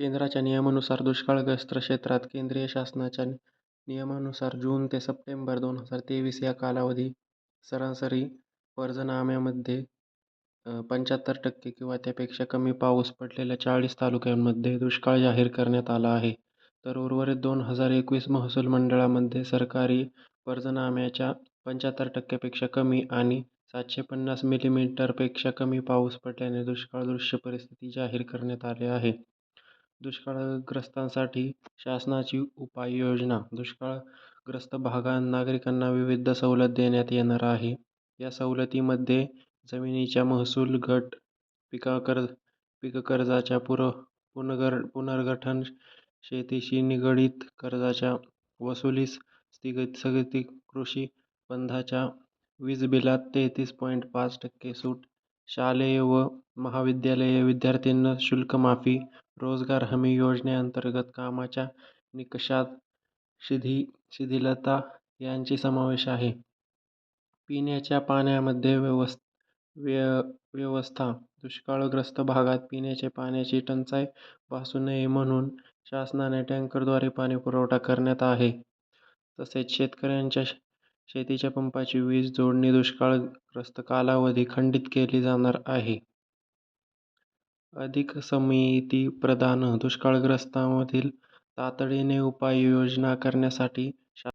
केंद्राच्या नियमानुसार दुष्काळग्रस्त क्षेत्रात केंद्रीय शासनाच्या नियमानुसार जून ते सप्टेंबर दोन हजार तेवीस या कालावधी सरासरी पर्जन्यमानामध्ये पंच्याहत्तर टक्के किंवा त्यापेक्षा कमी पाऊस पडलेल्या चाळीस तालुक्यांमध्ये दुष्काळ जाहीर करण्यात आला आहे. तर उर्वरित दोन हजार एकवीस महसूल मंडळामध्ये सरकारी पर्जन्यमानाच्या पंच्याहत्तर टक्क्यापेक्षा कमी आणि सातशे पन्नास मिलीमीटरपेक्षा कमी पाऊस पडल्याने दुष्काळदृश्य परिस्थिती जाहीर करण्यात आली आहे. दुष्काळग्रस्तांसाठी शासनाची उपाययोजना. दुष्काळग्रस्त भागात नागरिकांना विविध सवलत देण्यात येणार आहे. या सवलतीमध्ये जमिनीच्या महसूल घट पिकाकर्ज पीककर्जाच्या पुर पुनर्ग पुनर्गठन शेतीशी निगडीत कर्जाच्या वसुलीस स्थगित स्थगिती कृषी बंधाच्या वीज बिलात तेहतीस पॉईंट पाच टक्के सूट शालेय व महाविद्यालये विद्यार्थ्यांना शुल्कमाफी, रोजगार हमी योजनेअंतर्गत कामाच्या निकषात शिधी शिथिलता यांची समावेश आहे. पिण्याच्या पाण्यामध्ये व्यवस् व्य व्यवस्था दुष्काळग्रस्त भागात पिण्याच्या पाण्याची टंचाई भासू नये म्हणून शासनाने टँकरद्वारे पाणी पुरवठा करण्यात आहे. तसेच शेतकऱ्यांच्या शेतीच्या पंपाची वीज जोडणी दुष्काळग्रस्त कालावधी खंडित केली जाणार आहे. अधिक समितीप्रधान दुष्काळग्रस्तांमधील तातडीने उपाययोजना करण्यासाठी